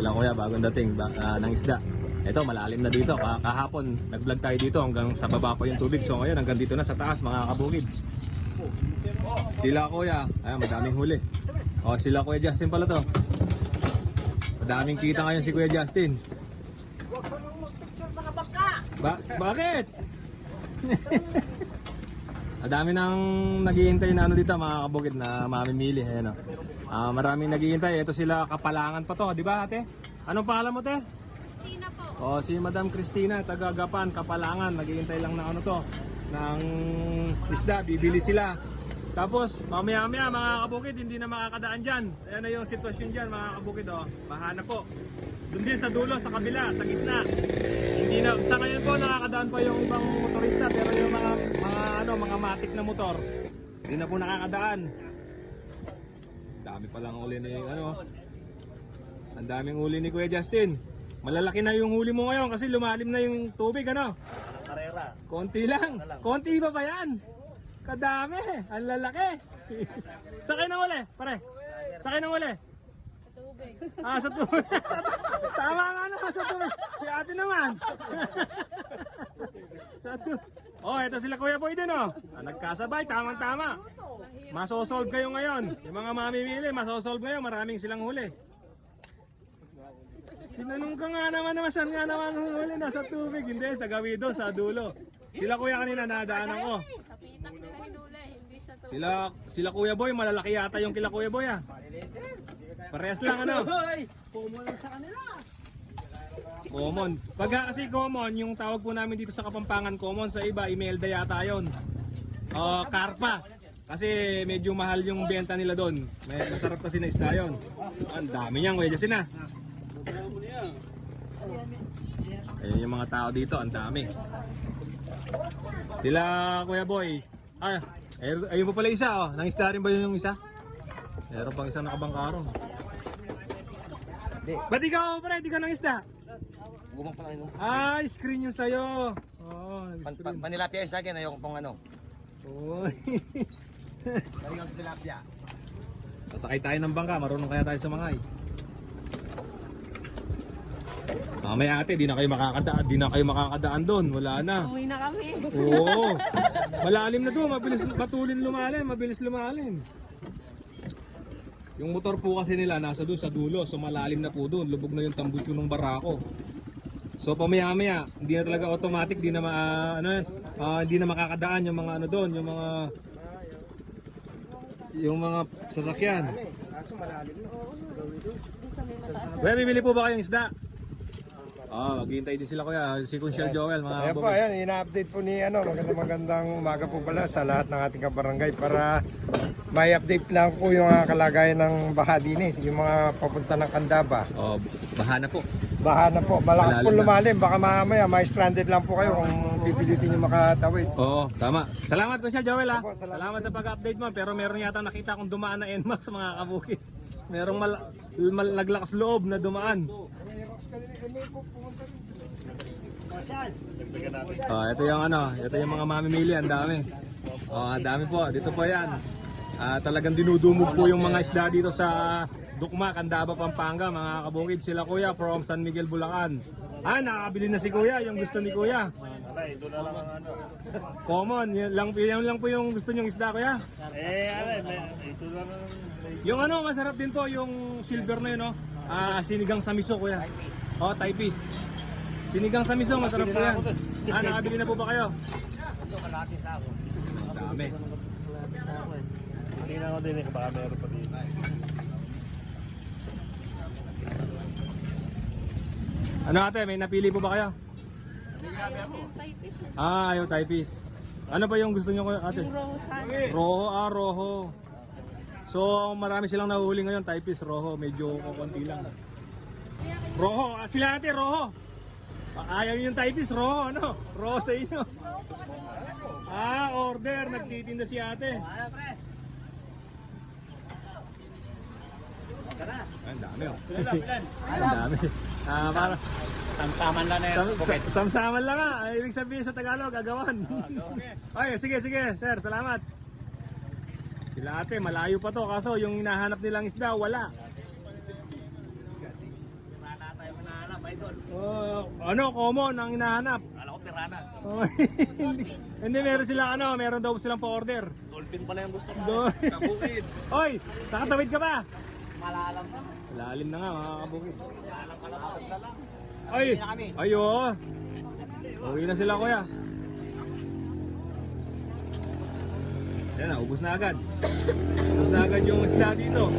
Sila kuya, bagong dating ba, ah, ng isda. Ito, malalim na dito. Ka- Kahapon, nag-vlog tayo dito hanggang sa baba pa yung tubig. So ngayon, hanggang dito na sa taas, mga kabukid. Sila kuya, ay madaming huli. O, sila kuya Justin pala to. Madaming kita ngayon si kuya Justin. Ba bakit? Madami nang naghihintay na ano dito mga kabukid na mamimili. Ayan o. Ah, maraming naghihintay. Ito sila kapalangan pa to, di ba ate? Anong pangalan mo te? Christina po. Oh, si Madam Christina, taga Gapan, Kapalangan, naghihintay lang ng ano to, ng isda, bibili sila. Tapos, mamaya-maya mga kabukid, hindi na makakadaan dyan. Ayan na yung sitwasyon dyan mga kabukid, oh. Bahana po. Doon din sa dulo, sa kabila, sa gitna. Hindi na, sa ngayon po, nakakadaan pa yung ibang motorista, pero yung mga, mga, ano, mga matik na motor, hindi na po nakakadaan. Dami palang uli ni, ano, ang daming huli ni Kuya Justin. Malalaki na yung huli mo ngayon kasi lumalim na yung tubig, ano? Karera. Konti lang. Konti ba ba yan? Kadami. Ang lalaki. Sakay ng uli, pare. Sakay ng uli. Ah, sa tubig. Tama nga naman sa tubig. Si ate naman. sa tubig. Oh, ito sila Kuya Boy din, oh. Ah, nagkasabay, tamang-tama. Masosolve kayo ngayon. Yung mga mamimili, masosolve ngayon. Maraming silang huli. Tinanong ka nga naman naman saan nga naman huli nasa tubig. Hindi, sa gawido, sa dulo. Sila kuya kanina nadaanan ko. Sa pitak nila hinuli, hindi sa tubig. Sila, sila kuya boy, malalaki yata yung kila kuya boy ah. Parehas lang ano. Common. Pagka kasi common, yung tawag po namin dito sa Kapampangan common, sa iba, email yata yon. O, karpa. Kasi medyo mahal yung benta nila doon. May masarap kasi na isda yun. Ang dami niyan, kuya Justin ah. Ayan yung mga tao dito, ang dami. Sila Kuya Boy. Ah, ayun, ayun pa pala isa oh. Nangisda rin ba yun yung isa? Meron pang isang nakabangkaro. Hindi. Ba't ikaw pare, di ka nangisda? Gumang pa lang yun. Ah, screen yung sa'yo. Oo, Pan, screen. pan, panilapia yung sa akin, ayoko pong ano. Oy. Galing ang tilapia. Sasakay tayo ng bangka, marunong kaya tayo sa mga Mamaya ate, di na kayo makakadaan, di na kayo makakadaan doon, wala na. Uwi na kami. Oo. Malalim na to, mabilis matulin lumalim, mabilis lumalim. Yung motor po kasi nila nasa doon sa dulo, so malalim na po doon, lubog na yung tambutso ng barako. So pamaya-maya, hindi na talaga automatic, di na ma, ano yan, ah, hindi na makakadaan yung mga ano doon, yung mga yung mga sasakyan. Kuya, bibili po ba kayong isda? Ah, maghihintay din sila kuya, si Kunsyel Joel, mga Ayan po, ayan, ina-update po ni ano, magandang magandang umaga po pala sa lahat ng ating kabarangay para may update lang po yung ah, kalagayan ng baha dinis, yung mga papunta ng Kandaba. Oh, bahana po. Baha na po, malakas po Malalim na. lumalim, baka mamaya may stranded lang po kayo kung pipilitin yung makatawid. Oo, tama. Salamat siya, Joel ha. Opo, salamat. Salamat sa pag-update mo. Pero meron yata nakita akong dumaan na NMAX mga kabukit. Merong mal, mal naglakas loob na dumaan. Oh, ito yung ano, ito yung mga mamimili, ang dami. Oh, ang dami po. Dito po 'yan. Ah, talagang dinudumog po yung mga isda dito sa Dukma, Candaba, Pampanga, mga kabukid sila kuya from San Miguel, Bulacan. Ah, nakakabili na si kuya, yung gusto ni kuya. Aray, ito na lang ang ano. Common, yun lang, yun lang po yung gusto nyong isda kuya. Eh, aray, ito na lang. Yung ano, masarap din po yung silver na yun, no? Ah, sinigang sa miso kuya. Oh, Thai fish. Sinigang sa miso, masarap po yan. Ah, nakabili na po ba kayo? Ito, kalahati sa ako. Dami. Tingnan ko din eh, baka meron pa dito. Ano ate, may napili po ba kayo? Fish. Ah, ayaw Thai fish. Ano ba yung gusto nyo ate? Yung rosan. Roho, ah, roho. So, marami silang nahuli ngayon, fish, roho. Medyo kukunti lang. Roho, ah, sila ate, roho. Ah, Ayaw yung fish, roho, ano? Roho sa inyo. Ah, order, nagtitinda si ate. Ang dami oh. Ang dami. Ah, para Samsaman lang na sam, sam, samsaman lang ah. Ibig sabihin sa Tagalog, agawan. Ay, sige, sige, sir, salamat. Sila ate, malayo pa to kaso yung hinahanap nilang isda, wala. Oh, ano, common ang hinahanap. Kala ko pirana. Oh, hindi, hindi meron silang ano, meron daw silang pa-order. Dolphin pala yung gusto ko. Kabukid. Oy, nakatawid ka ba? Malalam na. Lalim na nga mga kabukid. Malalam ka lang. Ay, ay oo. Uwi na sila kuya. Yan na, ubus na agad. Ubus na agad yung isda dito.